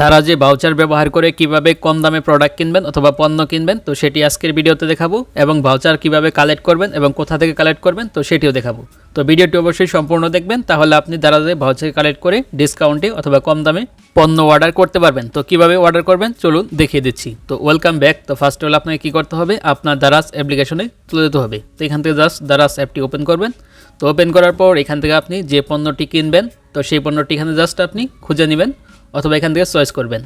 ধারা যে ভাউচার ব্যবহার করে কীভাবে কম দামে প্রোডাক্ট কিনবেন অথবা পণ্য কিনবেন, তো সেটি আজকের ভিডিওতে দেখাবো এবং ভাউচার কীভাবে কালেক্ট করবেন এবং কোথা থেকে কালেক্ট করবেন, তো সেটিও দেখাবো। তো ভিডিওটি অবশ্যই সম্পূর্ণ দেখবেন, তাহলে আপনি দারাজে ভাউচার কালেক্ট করে ডিসকাউন্টে অথবা কম দামে পণ্য অর্ডার করতে পারবেন। তো কীভাবে অর্ডার করবেন, চলুন দেখিয়ে দিচ্ছি। তো ওয়েলকাম ব্যাক তো ফার্স্ট হলে আপনাকে কী করতে হবে, আপনার দারাজ অ্যাপ্লিকেশনে তুলে দিতে হবে। তো এখান থেকে জাস্ট দারাজ অ্যাপটি ওপেন করবেন। তো ওপেন করার পর এখান থেকে আপনি যে পণ্যটি কিনবেন, তো সেই পণ্যটি এখানে জাস্ট আপনি খুঁজে নেবেন। অথবা এখান থেকে চয়েস করবেন।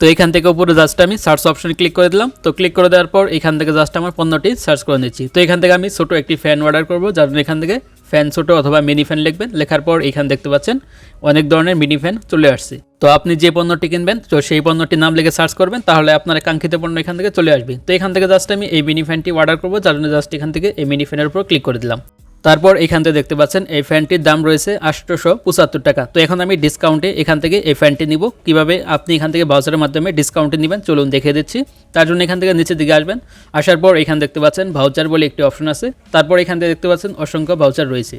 তো এখান থেকে উপরে জাস্ট আমি সার্চ অপশনে ক্লিক করে দিলাম। তো ক্লিক করে দেওয়ার পর এখান থেকে জাস্ট আমার পণ্যটি সার্চ করে নিচ্ছি। তো এখান থেকে আমি ছোটো একটি ফ্যান অর্ডার করব। যার জন্য এখান থেকে ফ্যান ছোটো অথবা মিনি ফ্যান লিখবেন। লেখার পর এখানে দেখতে পাচ্ছেন অনেক ধরনের মিনি ফ্যান চলে আসছে। তো আপনি যে পণ্যটি কিনবেন, তো সেই পণ্যটির নাম লিখে সার্চ করবেন। তাহলে আপনার কাঙ্ক্ষিত পণ্য এখান থেকে চলে আসবে। তো এখান থেকে জাস্ট আমি এই মিনি ফ্যানটি অর্ডার করব। যার জন্য জাস্ট এখান থেকে এই মিনি ফ্যানের উপর ক্লিক করে দিলাম। তারপর এখান থেকে দেখতে পাচ্ছেন, এই ফ্যানটির দাম রয়েছে আটশোশো পঁচাত্তর টাকা। তো এখন আমি ডিসকাউন্টে এখান থেকে এই ফ্যানটি নিব। কীভাবে আপনি এখান থেকে ভাউচারের মাধ্যমে ডিসকাউন্টে নেবেন, চলুন দেখিয়ে দিচ্ছি। তার জন্য এখান থেকে নিচের দিকে আসবেন। আসার পর এখান দেখতে পাচ্ছেন ভাউচার বলে একটি অপশন আছে। তারপর এখান থেকে দেখতে পাচ্ছেন, অসংখ্য ভাউচার রয়েছে।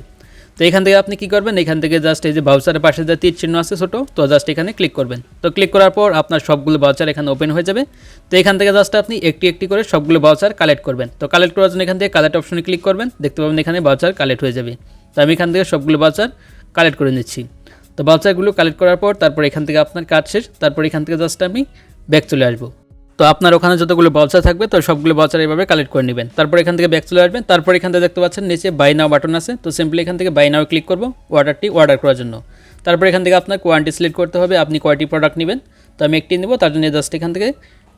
তো এখান থেকে আপনি কি করবেন? এখান থেকে জাস্ট এই যে ভাউচারের পাশে যে তীর চিহ্ন আছে ছোটো, তো জাস্ট এখানে ক্লিক করবেন। তো ক্লিক করার পর আপনার সবগুলো ভাউচার এখানে ওপেন হয়ে যাবে। তো এখান থেকে জাস্ট আপনি একটি একটি করে সবগুলো ভাউচার কালেক্ট করবেন। তো কালেক্ট করার জন্য এখান থেকে কালেক্ট অপশনে ক্লিক করবেন। দেখতে পাবেন এখানে ভাউচার কালেক্ট হয়ে যাবে। তো আমি এখান থেকে সবগুলো ভাউচার কালেক্ট করে নিচ্ছি। তো ভাউচারগুলো কালেক্ট করার পর তারপর এখান থেকে আপনার কাজ শেষ। তারপর এখান থেকে জাস্ট আমি ব্যাক চলে আসব। তো আপনার ওখানে যতগুলো বাউচার থাকবে, তো সবগুলো বাউচার এইভাবে কালেক্ট করে নেবেন। তারপর এখান থেকে ব্যাক চলে আসবেন। তারপর এখান থেকে দেখতে পাচ্ছেন, নিচে বাই নাও বাটন আছে। তো সিম্পলি এখান থেকে বাই নাও ক্লিক করব অর্ডারটি অর্ডার করার জন্য। তারপর এখান থেকে আপনার কোয়ান্টি সিলেক্ট করতে হবে, আপনি কয়টি প্রোডাক্ট নেবেন। তো আমি একটি নেব, তার জন্য জাস্ট এখান থেকে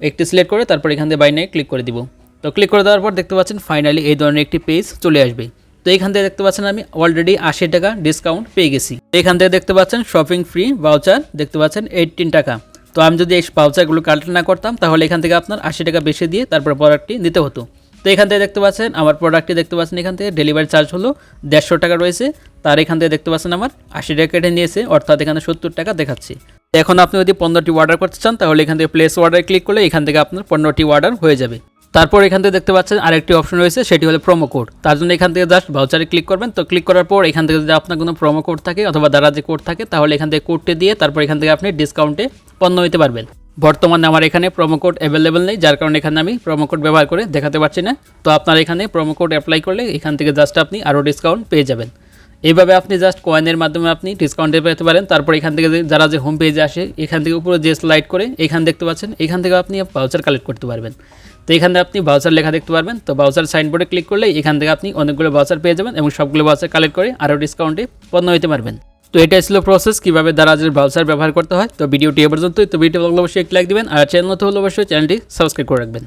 একটি সিলেক্ট করে তারপর এখান থেকে বাই নাও ক্লিক করে দিব। তো ক্লিক করে দেওয়ার পর দেখতে পাচ্ছেন ফাইনালি এই ধরনের একটি পেজ চলে আসবে। তো এখান থেকে দেখতে পাচ্ছেন, আমি অলরেডি আশি টাকা ডিসকাউন্ট পেয়ে গেছি। এখান থেকে দেখতে পাচ্ছেন শপিং ফ্রি ভাউচার দেখতে পাচ্ছেন এইটিন টাকা। তো আমি যদি এই পাউচারগুলো কালেক্ট না করতাম, তাহলে এখান থেকে আপনার আশি টাকা বেশি দিয়ে তারপর প্রোডাক্টটি নিতে হতো। তো এখান থেকে দেখতে পাচ্ছেন, আমার প্রোডাক্টটি দেখতে পাচ্ছেন এখান থেকে ডেলিভারি চার্জ হলো দেড়শো টাকা রয়েছে। তার এখান থেকে দেখতে পাচ্ছেন আমার আশি টাকা কেটে নিয়েছে, অর্থাৎ এখানে সত্তর টাকা দেখাচ্ছে। এখন আপনি যদি পনেরোটি অর্ডার করতে চান, তাহলে এখান থেকে প্লেস অর্ডার ক্লিক করলে এখান থেকে আপনার পনেরোটি অর্ডার হয়ে যাবে। তারপর এখান থেকে দেখতে পাচ্ছেন আরেকটি অপশন রয়েছে, সেটি হলো প্রোমো কোড তার জন্য এখান থেকে জাস্ট ভাউচারে ক্লিক করবেন। তো ক্লিক করার পর এখান থেকে যদি আপনার কোনো প্রোমো কোড থাকে অথবা দ্বারা যে কোড থাকে, তাহলে এখান থেকে কোডটি দিয়ে তারপর এখান থেকে আপনি ডিসকাউন্টে পণ্য নিতে পারবেন। বর্তমানে আমার এখানে প্রোমো কোড অ্যাভেলেবেল নেই, যার কারণে এখানে আমি প্রোমো কোড ব্যবহার করে দেখাতে পারছি না। তো আপনার এখানে প্রোমো কোড অ্যাপ্লাই করলে এখান থেকে জাস্ট আপনি আরও ডিসকাউন্ট পেয়ে যাবেন। এইভাবে আপনি জাস্ট কয়েনের মাধ্যমে আপনি ডিসকাউন্টে পেতে পারেন। তারপর এখান থেকে যারা যে হোম পেজে আসে, এখান থেকে উপরে যে স্লাইড করে, এখান দেখতে পাচ্ছেন, এখান থেকে আপনি ভাউচার কালেক্ট করতে পারবেন। তো এখানে আপনি ভাউচার লেখা দেখতে পারবেন। তো ভাউচার সাইনবোর্ডে ক্লিক করলে এখান থেকে আপনি অনেকগুলো ভাউচার পেয়ে যাবেন এবং সবগুলো ভাউচার কালেক্ট করে আরও ডিসকাউন্টে পণ্য হতে পারবেন। তো এটা ছিল প্রসেস কীভাবে দারাজের ভাউচার ব্যবহার করতে হয়। তো ভিডিওটি এ পর্যন্তই। তো ভিডিও অবশ্যই এক লাইক দিবেন। আর চ্যানেল তো হলে অবশ্যই চ্যানেলটি সাবস্ক্রাইব করে রাখবেন।